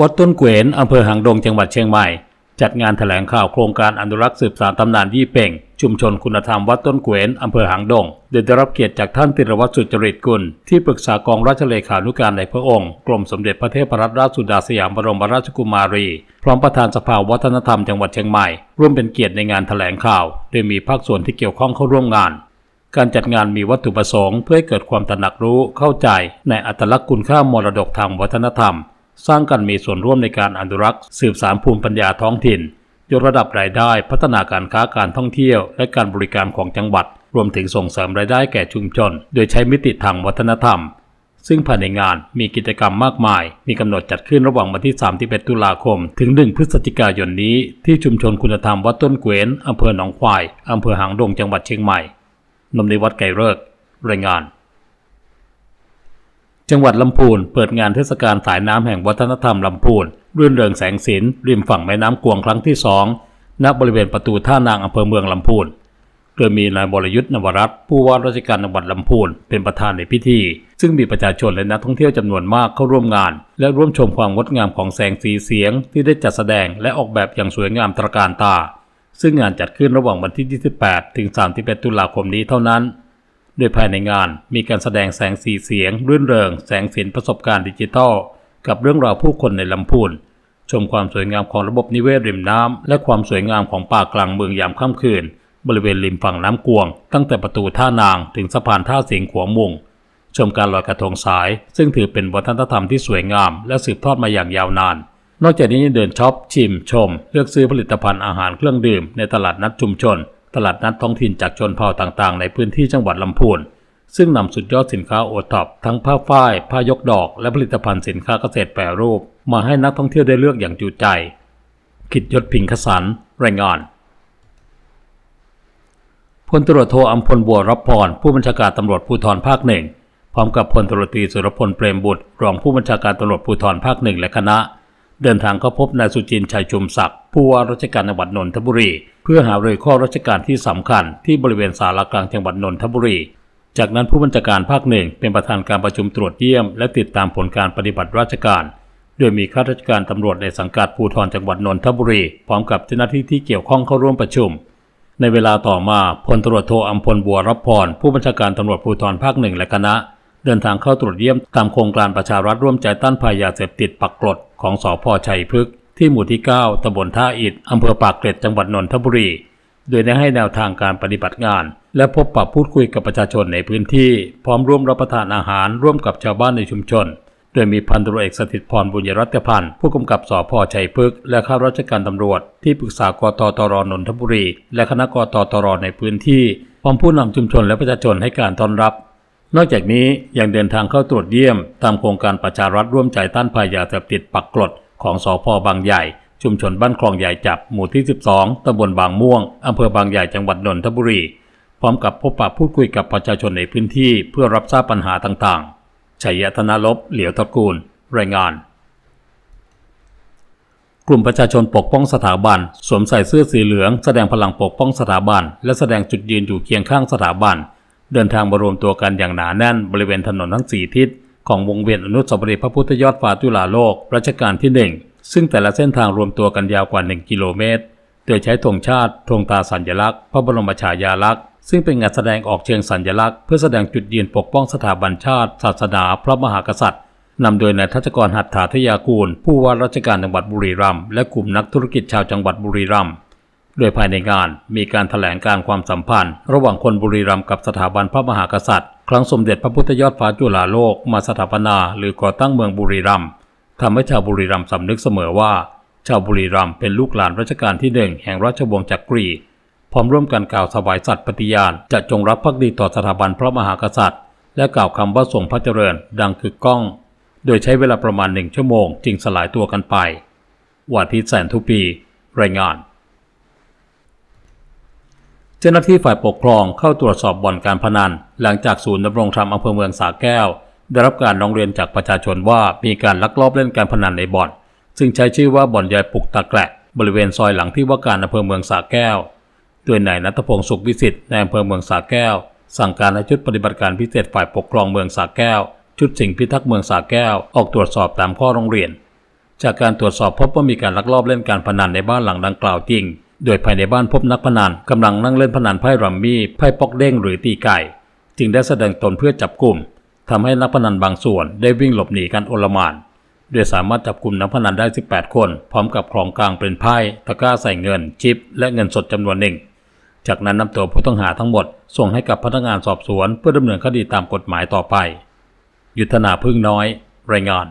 วัดต้นเกวนอำเภอหางดงจังหวัดเชียงใหม่ จัดงานแถลงข่าวโครงการอนุรักษ์สืบสานตำนานยี่เป่ง ชุมชนคุณธรรมวัดต้นเกวนอำเภอหางดงโดยได้รับเกียรติจากท่านติรวัตรสุจริตกุล ที่ปรึกษากองราชเลขานุการในพระองค์ กรมสมเด็จพระเทพรัตนราชสุดาสยามบรมราชกุมารี พร้อมประธานสภาวัฒนธรรมจังหวัดเชียงใหม่ ร่วมเป็นเกียรติในงานแถลงข่าว โดยมีภาคส่วนที่เกี่ยวข้องเข้าร่วมงานการจัดงานมีวัตถุประสงค์เพื่อให้เกิดความตระหนักรู้เข้าใจในอัตลักษณ์คุณค่ามรดกทางวัฒนธรรม สร้างกันมีส่วนร่วมในการอนุรักษ์ สืบสานภูมิปัญญาท้องถิ่น ยกระดับรายได้ พัฒนาการค้าการท่องเที่ยว และการบริการของจังหวัด รวมถึงส่งเสริมรายได้แก่ชุมชน โดยใช้มิติทางวัฒนธรรม ซึ่งภายในงานมีกิจกรรมมากมาย มีกำหนดจัดขึ้นระหว่างวันที่31ตุลาคม ถึง 1 พฤศจิกายนนี้ ที่ชุมชนคุณธรรมวัดต้นเกวนอำเภอหนองควายอำเภอหางดงจังหวัดเชียงใหม่นมในวัดไก่เลิกรายงาน จังหวัดลำพูนเปิดงานเทศกาลสายน้ำแห่งวัฒนธรรมลำพูนรื่นเริงแสงสินริมฝั่งแม่น้ำกวงครั้งที่สองณบริเวณประตูท่านางอำเภอเมืองลำพูนโดยมีนายบรยุทธ์นวรัตน์ผู้ว่าราชการจังหวัดลำพูนเป็นประธานในพิธี ซึ่งมีประชาชนและนักท่องเที่ยวจำนวนมากเข้าร่วมงาน และร่วมชมความงดงามของแสงสีเสียง ที่ได้จัดแสดงและออกแบบอย่างสวยงามตระการตา ซึ่งงานจัดขึ้นระหว่างวันที่ 28 ถึง 31 ตุลาคมนี้เท่านั้น โดยภายในงานมีการแสดงแสงสีเสียง รื่นเริง แสงสินประสบการณ์ดิจิทัล กับเรื่องราวผู้คนในลำพูน ชมความสวยงามของระบบนิเวศริมน้ำ และความสวยงามของป่ากลางเมืองยามค่ำคืน บริเวณริมฝั่งน้ำกวง ตั้งแต่ประตูท่านางถึงสะพานท่าเสียงขวงมุง ชมการลอยกระทงสาย ซึ่งถือเป็นวัฒนธรรมที่สวยงาม และสืบทอดมาอย่างยาวนาน นอกจากนี้ยังเดินช็อปชิมชม เลือกซื้อผลิตภัณฑ์อาหารเครื่องดื่มในตลาดนัดชุมชน ตลาดนัดท้องถิ่นจากชนเผ่าต่างๆ ในพื้นที่จังหวัดลำพูน ซึ่งนำสุดยอดสินค้าโอท็อปทั้งผ้าฝ้าย ผ้ายกดอก และผลิตภัณฑ์สินค้าเกษตรแปรรูป มาให้นักท่องเที่ยวได้เลือกอย่างจุใจ ขิดยศพิงคสันรายงานพลตรวจโทอัมพลบัวรับพร ผู้บัญชาการตำรวจภูธรภาคหนึ่งพร้อมกับพลตรวจตรีสุรพลเปรมบุตรรองผู้บัญชาการตำรวจภูธรภาคหนึ่งและคณะ เดินทางเข้าพบนายสุจินชัยชุมศักดิ์ผู้ว่าราชการจังหวัดนนทบุรี เพื่อหารือข้อราชการที่สำคัญที่บริเวณศาลากลางจังหวัดนนทบุรี จากนั้นผู้บัญชาการภาคหนึ่งเป็นประธานการประชุมตรวจเยี่ยม และติดตามผลการปฏิบัติราชการ โดยมีข้าราชการตำรวจในสังกัดภูธรจังหวัดนนทบุรี พร้อมกับเจ้าหน้าที่ที่เกี่ยวข้องเข้าร่วมประชุม ในเวลาต่อมาพลตรวจโทอัมพลบัวรับพรผู้บัญชาการตำรวจภูธรภาคหนึ่งและคณะ เดินทางเข้าตรวจเยี่ยมตามโครงการประชารัฐร่วมใจต้านภัยยาเสพติดปักกรดของสพชัยพฤกษ์ ที่หมู่ที่ 9ตำบลท่าอิฐอำเภอปากเกร็ดจังหวัดนนทบุรี โดยได้ให้แนวทางการปฏิบัติงาน และพบปะพูดคุยกับประชาชนในพื้นที่ พร้อมร่วมรับประทานอาหารร่วมกับชาวบ้านในชุมชน โดยมีพันตำรวจเอกสถิตพรบุญยรัตนพันธ์ผู้กำกับสพชัยพฤกษ์และข้าราชการตำรวจ ที่ปรึกษากตตรนนทบุรี และคณะกตตรในพื้นที่พร้อมผู้นำชุมชนและประชาชนให้การต้อนรับนอกจากนี้ยังเดินทางเข้าตรวจเยี่ยม ตามโครงการประชารัฐร่วมใจต้านภัยยาเสพติดปักกรด ของสพบางใหญ่ ชุมชนบ้านคลองใหญ่จับหมู่ที่ 12ตำบลบางม่วงอำเภอบางใหญ่จังหวัดนนทบุรีพร้อมกับพบปะพูดคุยกับประชาชนในพื้นที่เพื่อรับทราบปัญหาต่างๆชัยยธนลบเหลียวตระกูล รายงาน กลุ่มประชาชนปกป้องสถาบัน สวมใส่เสื้อสีเหลือง แสดงพลังปกป้องสถาบัน และแสดงจุดยืนอยู่เคียงข้างสถาบัน เดินทางมารวมตัวกันอย่างหนาแน่นบริเวณถนนทั้งสี่ทิศ ของวงเวียนอนุสาวรีย์พระพุทธยอดฟ้าจุฬาโลกรัชกาลที่หนึ่งซึ่งแต่ละเส้นทางรวมตัวกันยาวกว่า 1 กิโลเมตร โดยใช้ธงชาติธงตาสัญลักษณ์ พระบรมฉายาลักษณ์ ซึ่งเป็นงานแสดงออกเชิงสัญลักษณ์เพื่อแสดงจุดยืนปกป้องสถาบันชาติ ศาสนาพระมหากษัตริย์นำโดยนายทัชกรหัตถาทยากูล ผู้ว่าราชการจังหวัดบุรีรัมย์และกลุ่มนักธุรกิจชาวจังหวัดบุรีรัมย์ โดยภายในงานมีการถแถลงการความสัมพันธ์ ระหว่างคนบุรีรัมย์กับสถาบันพระมหากษัตริย์ ครั้งสมเด็จพระพุทธยอดฟ้าจุฬาโลกมาสถาปนา หรือก่อตั้งเมืองบุรีรัมย์ทำให้ชาวบุรีรัมย์สำนึกเสมอว่า ชาวบุรีรัมย์เป็นลูกหลานรัชกาลที่หนึ่งแห่งราชวงศ์จักรี พร้อมร่วมกันกล่าวถวายสัตย์ปฏิญาณ จะจงรักภักดีต่อสถาบันพระมหากษัตริย์ และกล่าวคำว่าทรงพระเจริญ ดังกึกก้อง โดยใช้เวลาประมาณหนึ่งชั่วโมง จึงสลายตัวกันไปวาทิตแสนทุปี รายงาน เจ้าหน้าที่ฝ่ายปกครองเข้าตรวจสอบบ่อนการพนัน หลังจากศูนย์ดำรงธรรมอำเภอเมืองสาแก้ว ได้รับการร้องเรียนจากประชาชนว่ามีการลักลอบเล่นการพนันในบ่อน ซึ่งใช้ชื่อว่าบ่อนยายปุกตะแกละบริเวณซอยหลังที่ว่าการอำเภอเมืองสาแก้ว โดยนายนัทพงศ์สุขวิสิทธิ์ในอำเภอเมืองสาแก้ว สั่งการให้ชุดปฏิบัติการพิเศษฝ่ายปกครองเมืองสาแก้ว ชุดสิงพิทักษ์เมืองสาแก้ว ออกตรวจสอบตามข้อร้องเรียน จากการตรวจสอบพบว่ามีการลักลอบเล่นการพนันในบ้านหลังดังกล่าวจริง โดยภายในบ้านพบนักพนันกำลังนั่งเล่นพนันไพ่รัมมี่ไพ่ปอกเด้งหรือตีไก่ จึงได้แสดงตนเพื่อจับกลุ่มทำให้นักพนันบางส่วนได้วิ่งหลบหนีกันโอลมานโดยสามารถจับกลุ่มนักพนันได้ 18 คน พร้อมกับของกลางเป็นไพ่ตะกร้าใส่เงิน ชิป และเงินสดจำนวนหนึ่ง จากนั้นนำตัวผู้ต้องหาทั้งหมด ส่งให้กับพนักงานสอบสวนเพื่อดำเนินคดีตามกฎหมายต่อไป ยุทธนาพึ่งน้อย รายงาน